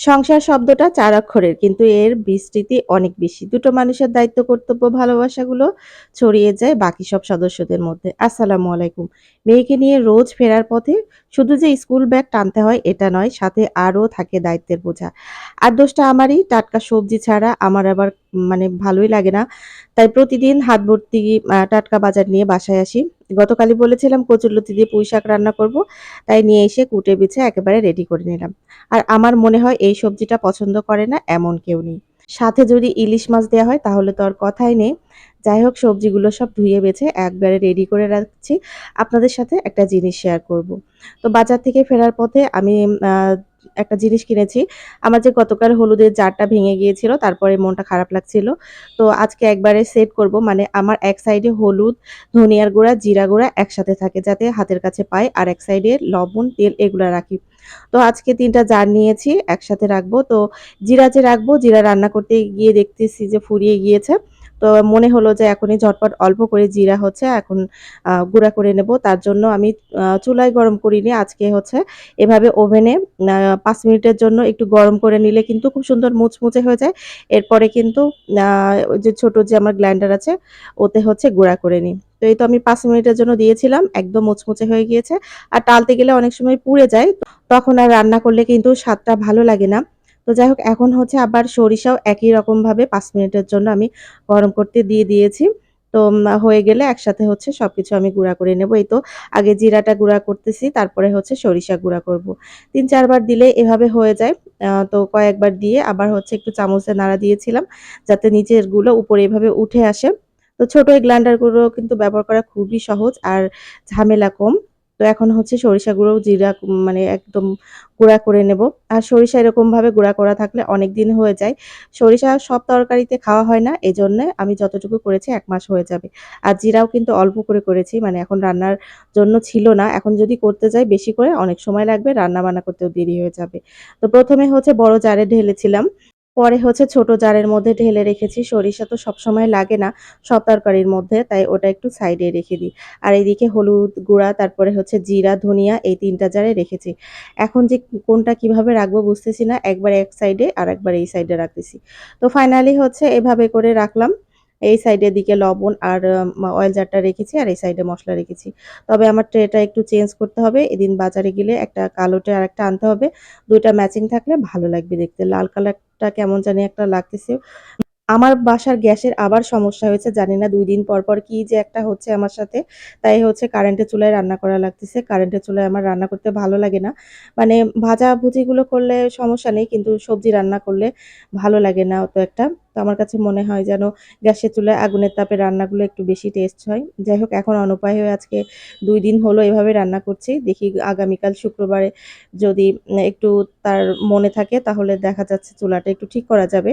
সংসার শব্দটা চার অক্ষরের কিন্তু এর বিস্তৃতি অনেক বেশি। দুটো মানুষের দায়িত্ব, কর্তব্য, ভালোবাসাগুলো ছড়িয়ে যায় বাকি সব সদস্যদের মধ্যে। আসসালামু আলাইকুম। মেয়েকে নিয়ে রোজ ফেরার পথে শুধু যে স্কুল ব্যাগ টানতে হয় এটা নয়, সাথে আরও থাকে দায়িত্বের বোঝা। আর দোষটা আমারই, টাটকা সবজি ছাড়া আমার আবার মানে ভালোই লাগে না। তাই প্রতিদিন হাত ভর্তি টাটকা বাজার নিয়ে বাসায় আসি। গতকালই বলেছিলাম কচুরলতি দিয়ে পুঁই শাক রান্না করব। তাই নিয়ে এসে কুটে বিছে একেবারে রেডি করে নিলাম। আর আমার মনে হয় এই সবজিটা পছন্দ করে না এমন কেউ নেই। সাথে যদি ইলিশ মাছ দেওয়া হয় তাহলে তো আর কথাই নেই। যাই হোক, সবজিগুলো সব ধুয়ে বেছে একবারে রেডি করে রাখছি। আপনাদের সাথে একটা জিনিস শেয়ার করব। তো বাজার থেকে ফেরার পথে আমি একটা জিনিস কিনেছি। আমার যে গতকাল হলুদের জারটা ভেঙে গিয়েছিল তারপরে মনটা খারাপ লাগছিল। তো আজকে একবারে সেট করব মানে আমার এক সাইডে হলুদ, ধনিয়ার গুঁড়া, জিরা গুঁড়া একসাথে থাকে যাতে হাতের কাছে পাই। আর এক সাইডে লবণ, তেল এগুলো রাখি। তো আজকে ৩ টা জার নিয়েছি একসাথে রাখব। তো জিরা যে রাখব, জিরা রান্না করতে গিয়ে দেখতেছি যে ফুরিয়ে গিয়েছে। তো মনে হলো যে এখনই ঝটপট অল্প করে জিরা হচ্ছে, এখন গুঁড়া করে নেব। তার জন্য আমি চুলায় গরম করিনি। আজকে হচ্ছে এভাবে ওভেনে পাঁচ মিনিটের জন্য একটু গরম করে নিলে কিন্তু খুব সুন্দর মুচমুচে হয়ে যায়। এরপরে কিন্তু ওই যে ছোট যে আমার গ্রাইন্ডার আছে, ওতে হচ্ছে গুঁড়া করে নিই। তো এই তো আমি পাঁচ মিনিটের জন্য দিয়েছিলাম। একদম মুচমুচে হয়ে গিয়েছে। আর টালতে গেলে অনেক সময় পুড়ে যায়। তখন আর রান্না করলে কিন্তু স্বাদটা ভালো লাগে না। তো যাই হোক এখন হচ্ছে আবার সরিষাও একই রকমভাবে ৫ মিনিটের জন্য আমি গরম করতে দিয়ে দিয়েছি। তো হয়ে গেলে একসাথে হচ্ছে সবকিছু আমি গুঁড়া করে নেব। এই তো আগে জিরাটা গুঁড়া করতেছি, তারপরে হচ্ছে সরিষা গুঁড়া করব। তিন চারবার দিলে এভাবে হয়ে যায়। তো কয়েকবার দিয়ে আবার হচ্ছে একটু চামচে নাড়া দিয়েছিলাম যাতে নিচেরগুলো উপরে এভাবে উঠে আসে। তো ছোট এই গ্রাইন্ডারগুলো কিন্তু ব্যবহার করা খুবই সহজ আর ঝামেলা কম। তো এখন হচ্ছে সরিষা গুঁড়ো, জিরা মানে একদম গুঁড়া করে নেব। আর সরিষা এরকমভাবে গুঁড়া করা থাকলে অনেক দিন হয়ে যায়। সরিষা সব তরকারিতে খাওয়া হয় না। এজন্যে আমি যতটুকু করেছি এক মাস হয়ে যাবে। আর জিরাও কিন্তু অল্প করে করেছি। মানে এখন রান্নার জন্য ছিল না। এখন যদি করতে যাই বেশি করে অনেক সময় লাগবে, রান্না-বান্না করতেও দেরি হয়ে যাবে। তো প্রথমে হচ্ছে বড় জারে ঢেলেছিলাম। পরে হচ্ছে ছোট জারের মধ্যে ঢেলে রেখেছি। সরিষা তো সবসময় লাগে না সব তরকারির মধ্যে, তাই ওটা একটু সাইডে রেখে দিই। আর এদিকে হলুদ গুঁড়া, তারপরে হচ্ছে জিরা, ধনিয়া এই তিনটা জারে রেখেছি। এখন যে কোনটা কীভাবে রাখব বুঝতেছি না। একবার এক সাইডে আর একবার এই সাইডে রাখতেছি। তো ফাইনালি হচ্ছে এভাবে করে রাখলাম। এই সাইডের দিকে লবণ আর অয়েল জারটা রেখেছি আর এই সাইডে মশলা রেখেছি। তবে আমার ট্রেটা একটু চেঞ্জ করতে হবে। এদিন বাজারে গেলে একটা কালো ট্রে আর একটা আনতে হবে। দুইটা ম্যাচিং থাকলে ভালো লাগবে দেখতে। লাল কালারটা কেমন জানি একটা লাগতেছে। আমার বাসার গ্যাসের আবার সমস্যা হয়েছে। জানি না দুই দিন পর, পর কি যে একটা হচ্ছে আমার সাথে। তাই হচ্ছে কারেন্টের চুলায় রান্না করা লাগতেছে। কারেন্টের চুলায় আমার রান্না করতে ভালো লাগে না। মানে ভাজাভুজিগুলো করলে সমস্যা নেই। কিন্তু সবজি রান্না করলে ভালো লাগে না অত একটা। তো আমার কাছে মনে হয় যেন গ্যাসের চুলায় আগুনের তাপে রান্নাগুলো একটু বেশি টেস্ট হয়। যাই হোক এখন অনুপায় হয়ে আজকে দুই দিন হলো এভাবে রান্না করছি। দেখি আগামীকাল শুক্রবারে যদি একটু তার মনে থাকে তাহলে দেখা যাচ্ছে চুলাটা একটু ঠিক করা যাবে।